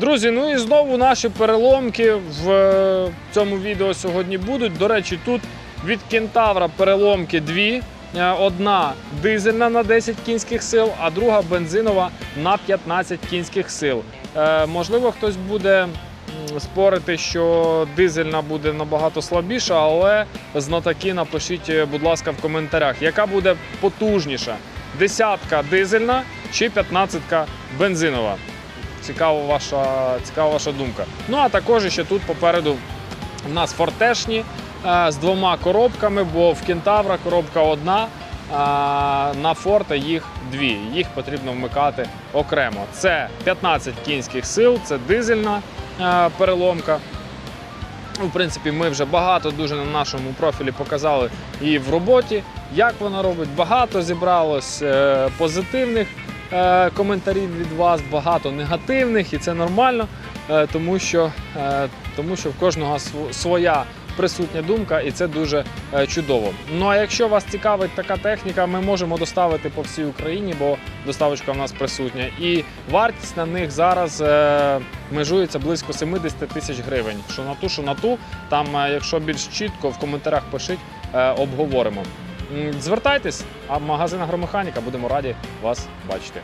Друзі, ну і знову наші переломки в е, цьому відео сьогодні будуть. До речі, тут від кентавра переломки дві. Е, Одна дизельна на 10 кінських сил, а друга бензинова на 15 кінських сил. Е, можливо, хтось буде спорити, що дизельна буде набагато слабіша, але знатоки напишіть, е, будь ласка, в коментарях, яка буде потужніша: десятка дизельна чи 15 бензинова. Цікава ваша, цікава ваша думка. Ну а також ще тут попереду в нас фортешні е, з двома коробками, бо в кентавра коробка одна. А на форта їх дві. Їх потрібно вмикати окремо. Це 15 кінських сил, це дизельна е, переломка. Ну, В принципі, ми вже багато дуже на нашому профілі показали і в роботі, як вона робить. Багато зібралось е, позитивних е, коментарів від вас, багато негативних, і це нормально, е, тому, що, е, тому що в кожного св- своя присутня думка, і це дуже е, чудово. Ну а якщо вас цікавить така техніка, ми можемо доставити по всій Україні, бо доставочка в нас присутня. І вартість на них зараз е, межується близько 70 тисяч гривень. Що на ту, що на ту. Там, е, якщо більш чітко, в коментарях пишіть, е, обговоримо. Звертайтесь, а магазин агромеханіка будемо раді вас бачити.